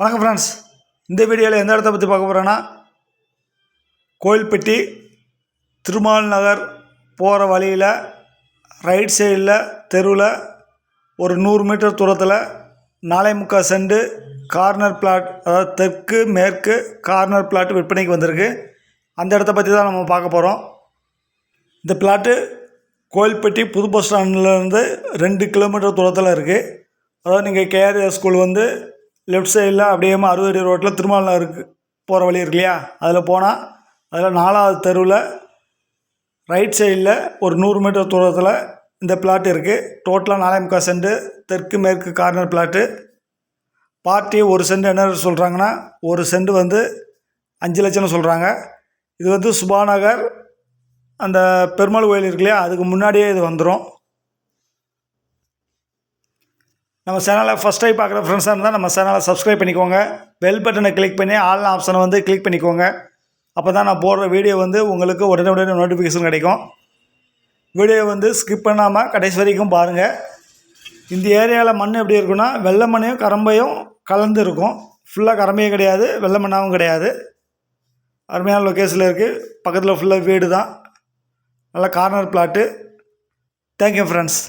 வணக்கம் ஃப்ரெண்ட்ஸ் இந்த வீடியோவில் எந்த இடத்த பற்றி பார்க்க போகிறேன்னா கோயில்பட்டி திருமால் நகர் போகிற வழியில் ரைட் சைடில் தெருவில் ஒரு நூறு மீட்டர் தூரத்தில் நாளை முக்கால் செண்டு கார்னர் பிளாட் அதாவது தெற்கு மேற்கு கார்னர் பிளாட் விற்பனைக்கு வந்திருக்கு. அந்த இடத்த பற்றி தான் நம்ம பார்க்க போகிறோம் இந்த பிளாட்டு கோயில்பட்டி புது பஸ் ஸ்டாண்ட்லேருந்து ரெண்டு கிலோமீட்டர் தூரத்தில் இருக்குது அதாவது நீங்கள் கேஆர்ஏ ஸ்கூல் வந்து லெஃப்ட் சைடில் அப்படியே அறுபது ரோட்டில் திருமால் நகருக்கு போகிற வழி இருக்கு இல்லையா? அதில் போனால் அதில் நாலாவது தெருவில் ரைட் சைடில் ஒரு நூறு மீட்டர் தூரத்தில் இந்த பிளாட் இருக்குது டோட்டலாக நாலே முக்கால் சென்ட் தெற்கு மேற்கு கார்னர் பிளாட்டு பார்ட்டி ஒரு சென்ட் என்ன சொல்கிறாங்கன்னா ஒரு சென்ட் வந்து அஞ்சு லட்சம்னு சொல்கிறாங்க இது வந்து சுபாநகர் அந்த பெருமாள் கோயில் இருக்கு இல்லையா? அதுக்கு முன்னாடியே இது வந்துடும் நம்ம சேனலை ஃபஸ்ட் டைம் பார்க்குற ஃப்ரெண்ட்ஸாக இருந்தால் நம்ம சேனலை சப்ஸ்கிரைப் பண்ணிக்கோங்க. பெல் பட்டனை கிளிக் பண்ணி ஆல் ஆப்ஷனை வந்து கிளிக் பண்ணிக்கோங்க. அப்போ தான் நான் போடுற வீடியோ வந்து உங்களுக்கு உடனே உடனே நோட்டிஃபிகேஷன் கிடைக்கும். வீடியோ வந்து ஸ்கிப் பண்ணாமல் கடைசி வரைக்கும் பாருங்கள் இந்த ஏரியாவில் மண் எப்படி இருக்குன்னா வெள்ளை மண்ணையும் கரம்பையும் கலந்து இருக்கும். ஃபுல்லாக கரம்பையும் கிடையாது வெள்ளை மண்ணாகவும் கிடையாது. அருமையான லொக்கேஷனில் இருக்குது பக்கத்தில் ஃபுல்லாக வீடு தான் நல்ல கார்னர் பிளாட்டு தேங்க்யூ ஃப்ரெண்ட்ஸ்